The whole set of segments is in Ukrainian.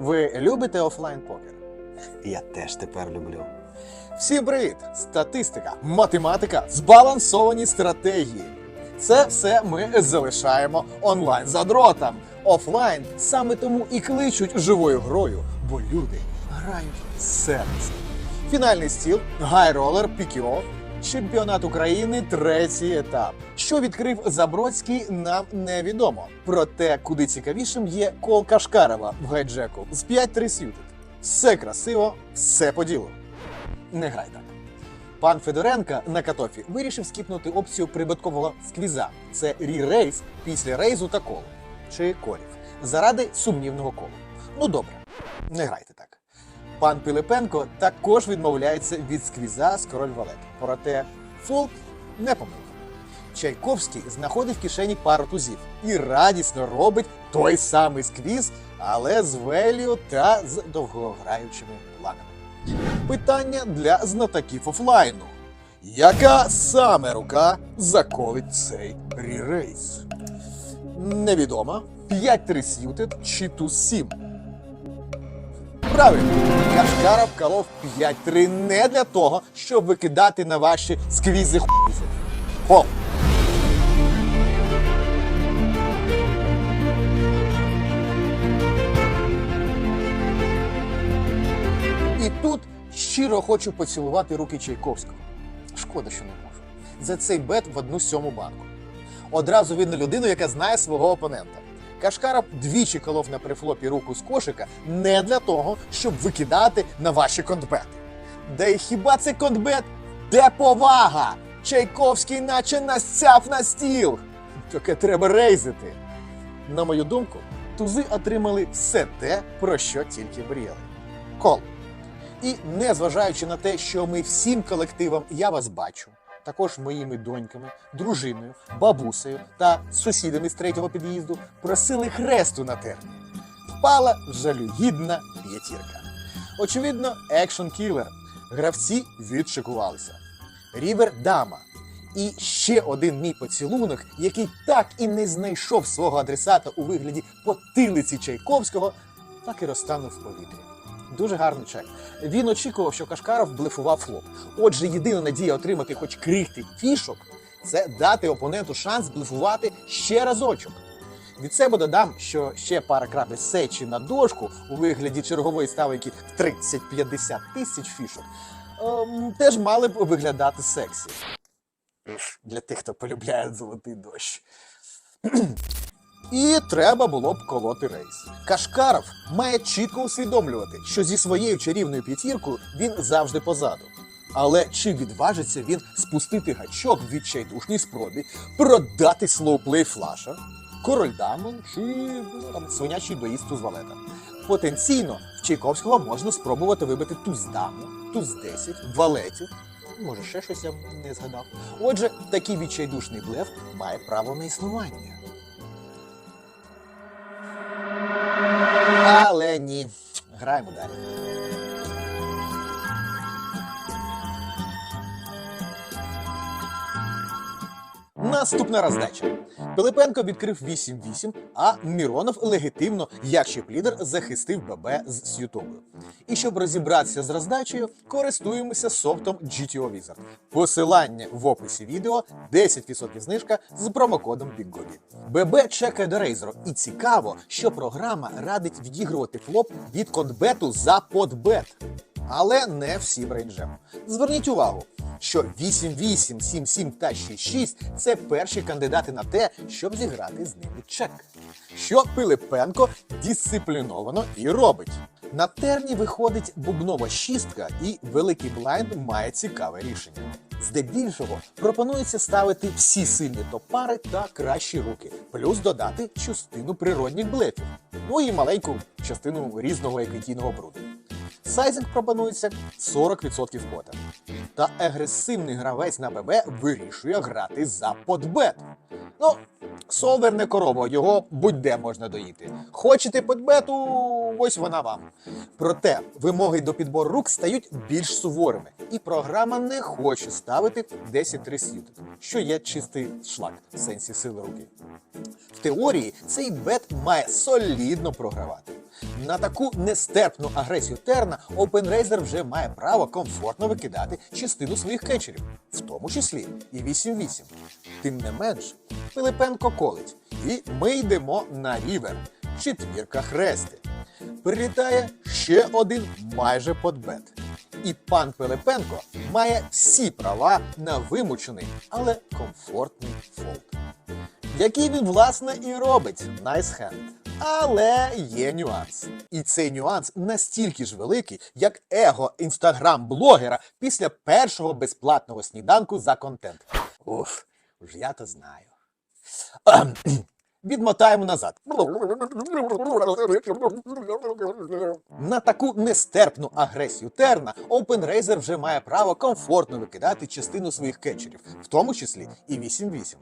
Ви любите офлайн покер? Я теж тепер люблю. Всім привіт! Статистика, математика, збалансовані стратегії. Це все ми залишаємо онлайн задротам. Офлайн саме тому і кличуть живою грою, бо люди грають з серцем. Фінальний стіл, гайролер, пікіо, чемпіонат України, третій етап. Що відкрив Забродський, нам невідомо. Проте, куди цікавішим є кол Кашкарова в гайджеку з 5-3 сютит. Все красиво, все по ділу. Не грай так. Пан Федоренка на катофі вирішив скіпнути опцію прибуткового сквіза. Це рі-рейс після рейзу та колу. Чи колів. Заради сумнівного колу. Ну добре, не грайте. Пан Пилипенко також відмовляється від сквіза з король валет. Проте фолд не помилка. Чайковський знаходить в кишені пару тузів і радісно робить той самий сквіз, але з велію та з довгограючими планами. Питання для знатоків офлайну. Яка саме рука заколить цей рірейс? Невідомо. 5-3 с'ютед чи туз 7. Правильно, Кашкаров колов 5-3 не для того, щоб викидати на ваші сквізи хуйзи. Хо! І тут щиро хочу поцілувати руки Чайковського. Шкода, що не можу. За цей бет в одну сьому банку. Одразу видно людину, яка знає свого опонента. Кашкаров двічі колов на прифлопі руку з кошика не для того, щоб викидати на ваші контбети. Да й хіба це контбет? Де повага? Чайковський наче настяв на стіл. Таке треба рейзити. На мою думку, тузи отримали все те, про що тільки мріяли. Кол. І незважаючи на те, що ми всім колективом я вас бачу, також моїми доньками, дружиною, бабусею та сусідами з третього під'їзду просили хресту на терні. Впала жалюгідна п'ятірка. Очевидно, екшн кілер. Гравці відшикувалися. Рівер дама. І ще один мій поцілунок, який так і не знайшов свого адресата у вигляді потилиці Чайковського, так і розтанув в повітрі. Дуже гарний чек. Він очікував, що Кашкаров блефував флоп. Отже, єдина надія отримати хоч крихти фішок це дати опоненту шанс блефувати ще разочок. Від себе додам, що ще пара крапель сечі на дошку у вигляді чергової ставки в 30-50 тисяч фішок ем, теж мали б виглядати сексі. Для тих, хто полюбляє золотий дощ. І треба було б колоти рейс. Кашкаров має чітко усвідомлювати, що зі своєю чарівною п'ятіркою він завжди позаду. Але чи відважиться він спустити гачок в відчайдушній спробі, продати слоуплей флаша, король дамон чи ну, там, свинячий доїзд туз валета? Потенційно в Чайковського можна спробувати вибити туз даму, туз 10, валетів. Може, ще щось я не згадав. Отже, такий відчайдушний блеф має право на існування. Але ні. Граємо далі. Наступна роздача. Пилипенко відкрив 8-8, а Міронов легітимно, як чіп-лідер, захистив ББ з С'ютовою. І щоб розібратися з роздачею, користуємося софтом GTO Wizard. Посилання в описі відео 10% знижка з промокодом BigGobi. ББ чекає до рейзеру. І цікаво, що програма радить відігрувати флоп від контбету за подбет. Але не всім рейнджем. Зверніть увагу, що 8-8, 7-7 та 6-6 – це перші кандидати на те, щоб зіграти з ними чек. Що Пилипенко дисципліновано і робить. На терні виходить бубнова шістка, і великий блайнд має цікаве рішення. Здебільшого пропонується ставити всі сильні топ-пари та кращі руки, плюс додати частину природних блефів, ну і маленьку частину різного еквітійного бруду. Сайзинг пропонується 40% бота. Та агресивний гравець на ББ вирішує грати за подбет. Ну, солвер не корова, його будь-де можна доїти. Хочете подбету, ось вона вам. Проте вимоги до підбору рук стають більш суворими, і програма не хоче ставити 10-3 с'юти, що є чистий шлак в сенсі сили руки. В теорії цей бет має солідно програвати. На таку нестерпну агресію Терна OpenRaiser вже має право комфортно викидати частину своїх кетчерів, в тому числі і 8-8. Тим не менш, Пилипенко колить, і ми йдемо на рівер. Четвірка хрести. Прилітає ще один майже подбет. І пан Пилипенко має всі права на вимучений, але комфортний фолд. Який він, власне, і робить Nice Hand. Але є нюанс. І цей нюанс настільки ж великий, як его інстаграм-блогера після першого безплатного сніданку за контент. Уф, уж я то знаю. Відмотаємо назад. На таку нестерпну агресію Терна OpenRaiser вже має право комфортно викидати частину своїх кетчерів, в тому числі і 8-8.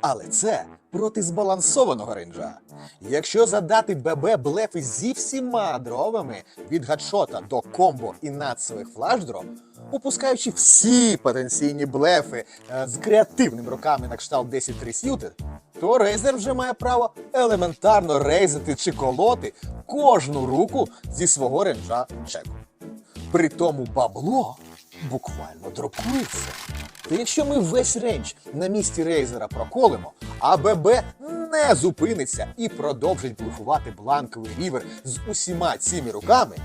Але це проти збалансованого рейнджа. Якщо задати ББ блефи зі всіма дровами від гадшота до комбо і нацевих флашдров, упускаючи всі потенційні блефи е, з креативними руками на кшталт 10-3 Suited, то рейзер вже має право елементарно рейзити чи колоти кожну руку зі свого ренджа чеку. При тому бабло буквально друкується. Та якщо ми весь рейндж на місці рейзера проколимо, а ББ не зупиниться і продовжить блефувати бланковий рівер з усіма цими руками,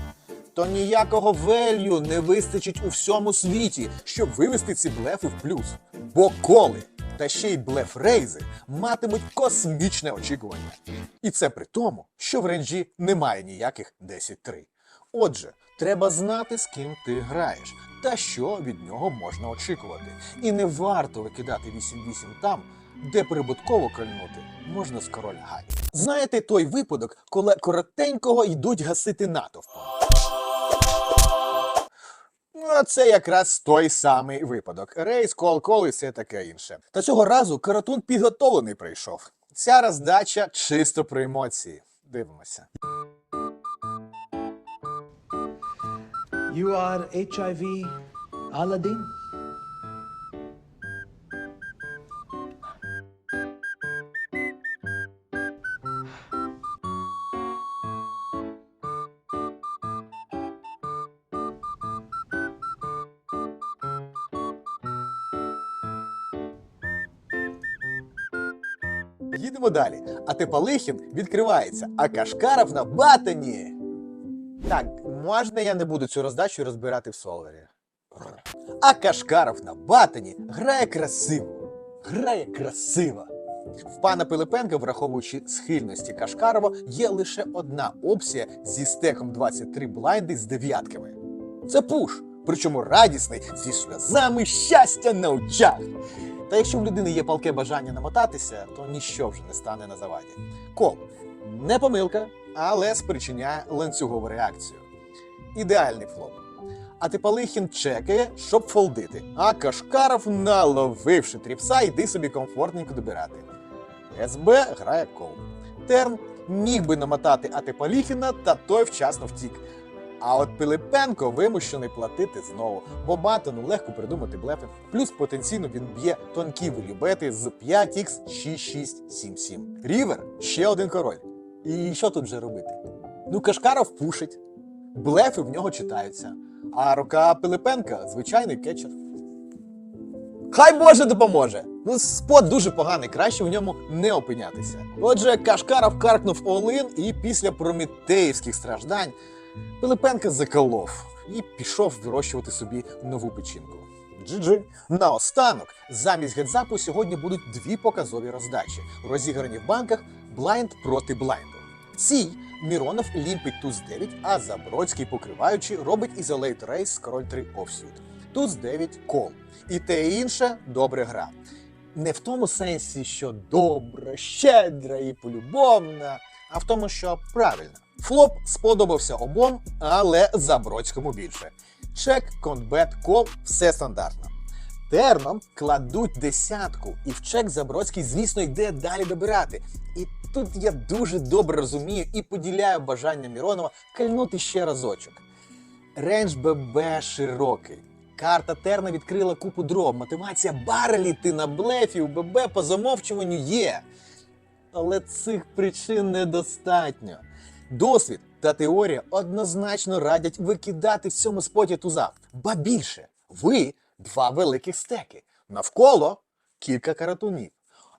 то ніякого велью не вистачить у всьому світі, щоб вивести ці блефи в плюс. Бо коли та ще й блеф рейзи матимуть космічне очікування. І це при тому, що в ренджі немає ніяких 10-3. Отже, треба знати, з ким ти граєш та що від нього можна очікувати. І не варто викидати 8-8 там, де прибутково кольнути можна з король гай. Знаєте той випадок, коли коротенького йдуть гасити натовпом? Ну, це якраз той самий випадок. Рейс, кол, кол і все таке інше. Та цього разу каратун підготовлений прийшов. Ця роздача чисто про емоції. Дивимося. You are HIV Aladdin? Їдемо далі. А Тепалихін відкривається, а Кашкаров на батані. Так, можна я не буду цю роздачу розбирати в солвері. А Кашкаров на батані грає красиво. Грає красиво. В пана Пилипенка, враховуючи схильності Кашкарова, є лише одна опція зі стеком 23 блайнди з дев'ятками. Це пуш, причому радісний зі сльозами щастя на очах. Та якщо в людини є палке бажання намотатися, то ніщо вже не стане на заваді. Кол не помилка, але спричиняє ланцюгову реакцію. Ідеальний флоп. А Типалихін чекає, щоб фолдити. А Кашкаров, наловивши тріпса, йди собі комфортненько добирати. СБ грає кол. Терн міг би намотати Атипаліхіна, та той вчасно втік. А от Пилипенко вимушений платити знову, бо Батону легко придумати блефи. Плюс потенційно він б'є тонкі вилюбети з 5х 6677. Рівер ще один король. І що тут вже робити? Ну, Кашкаров пушить, блефи в нього читаються, а рука Пилипенка звичайний кетчер. Хай Боже допоможе! Ну, спот дуже поганий, краще в ньому не опинятися. Отже, Кашкаров каркнув Олин, і після промітеївських страждань Пилипенка заколов і пішов вирощувати собі нову печінку. GG. Наостанок, замість гедзапу сьогодні будуть дві показові роздачі, розіграні в банках блайнд проти блайнду. Цій Міронов лімпить туз 9, а Забродський, покриваючи, робить ізолейт рейс король 3 офсюд. Туз 9 кол. І те і інше добре гра. Не в тому сенсі, що добра, щедра і полюбовна, а в тому, що правильно. Флоп сподобався обом, але Забродському більше. Чек, конбет, кол все стандартно. Терном кладуть десятку, і в чек Забродський, звісно, йде далі добирати. І тут я дуже добре розумію і поділяю бажання Міронова кальнути ще разочок. Рендж ББ широкий. Карта Терна відкрила купу дров. Мотивація бареліти на блефі у ББ по замовчуванню є. Але цих причин недостатньо. Досвід та теорія однозначно радять викидати в цьому споті туза. Ба більше, ви два великих стеки. Навколо кілька каратунів.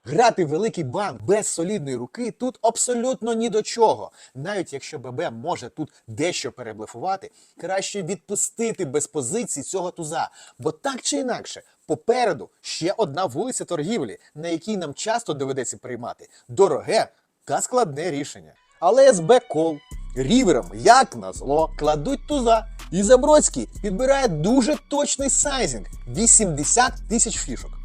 Грати великий банк без солідної руки тут абсолютно ні до чого. Навіть якщо ББ може тут дещо переблефувати, краще відпустити без позицій цього туза. Бо так чи інакше, попереду ще одна вулиця торгівлі, на якій нам часто доведеться приймати дороге та складне рішення. Але СБ кол рівером, як назло, кладуть туза. І Забродський підбирає дуже точний сайзинг 80 тисяч фішок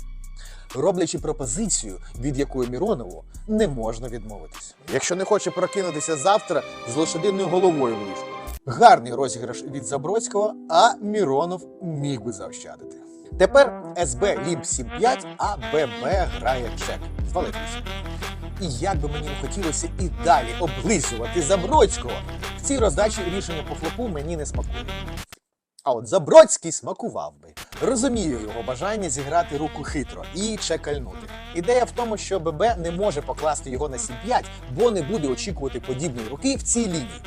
роблячи пропозицію, від якої Міронову не можна відмовитись. Якщо не хоче прокинутися завтра з лошадиною головою в ліжку. Гарний розіграш від Забродського, а Міронов міг би заощадити. Тепер СБ Лімп 75, а ББ грає чек. Звалитися. І як би мені хотілося і далі облизувати Забродського, в цій роздачі рішення по флопу мені не смакує. А от Забродський смакував би. Розумію його бажання зіграти руку хитро і чекальнути. Ідея в тому, що ББ не може покласти його на 7-5, бо не буде очікувати подібної руки в цій лінії.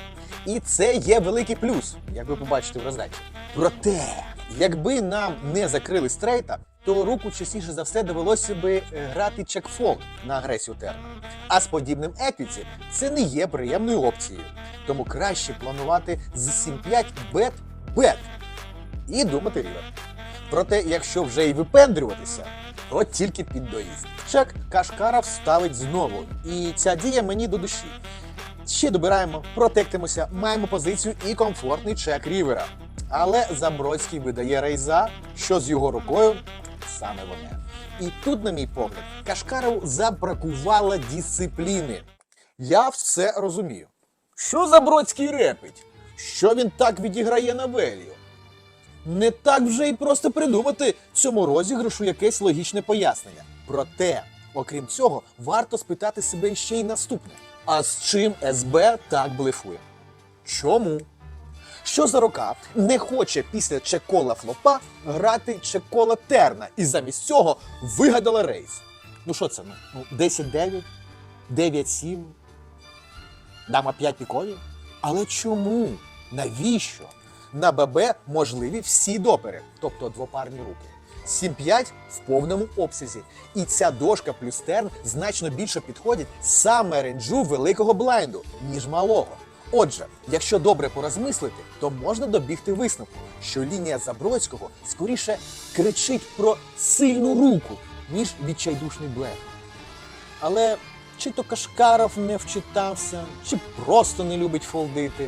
І це є великий плюс, як ви побачите в роздачі. Проте, якби нам не закрили стрейта, то руку частіше за все довелося би е, грати чекфолд на агресію терна. А з подібним еквіті це не є приємною опцією. Тому краще планувати з 7-5 бет-бет і думати рівер. Проте, якщо вже й випендрюватися, то тільки під доїзд. Чек Кашкаров ставить знову, і ця дія мені до душі. Ще добираємо, протектимося, маємо позицію і комфортний чек рівера. Але Забродський видає рейза, що з його рукою саме вони. І тут, на мій погляд, Кашкарову забракувало дисципліни. Я все розумію. Що Забродський репить? Що він так відіграє на велію? Не так вже й просто придумати цьому розіграшу якесь логічне пояснення. Проте, окрім цього, варто спитати себе ще й наступне: а з чим СБ так блефує? Чому? Що за рука не хоче після чекола флопа грати чекола терна і замість цього вигадала рейс? Ну що це? Ну, 10-9, 9-7, дама 5 пікові? Але чому? Навіщо? На ББ можливі всі допери, тобто двопарні руки. 7-5 в повному обсязі. І ця дошка плюс терн значно більше підходять саме ренджу великого блайнду, ніж малого. Отже, якщо добре порозмислити, то можна добігти висновку, що лінія Забродського скоріше кричить про сильну руку, ніж відчайдушний блеф. Але чи то Кашкаров не вчитався, чи просто не любить фолдити,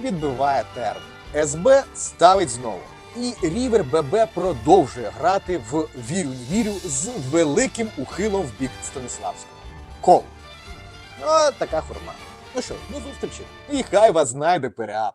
відбиває терн. СБ ставить знову. І Рівер ББ продовжує грати в вірю не вірю з великим ухилом в бік Станиславського. Кол. О, така хурма. Ну що, до зустрічі. І хай вас знайде переап.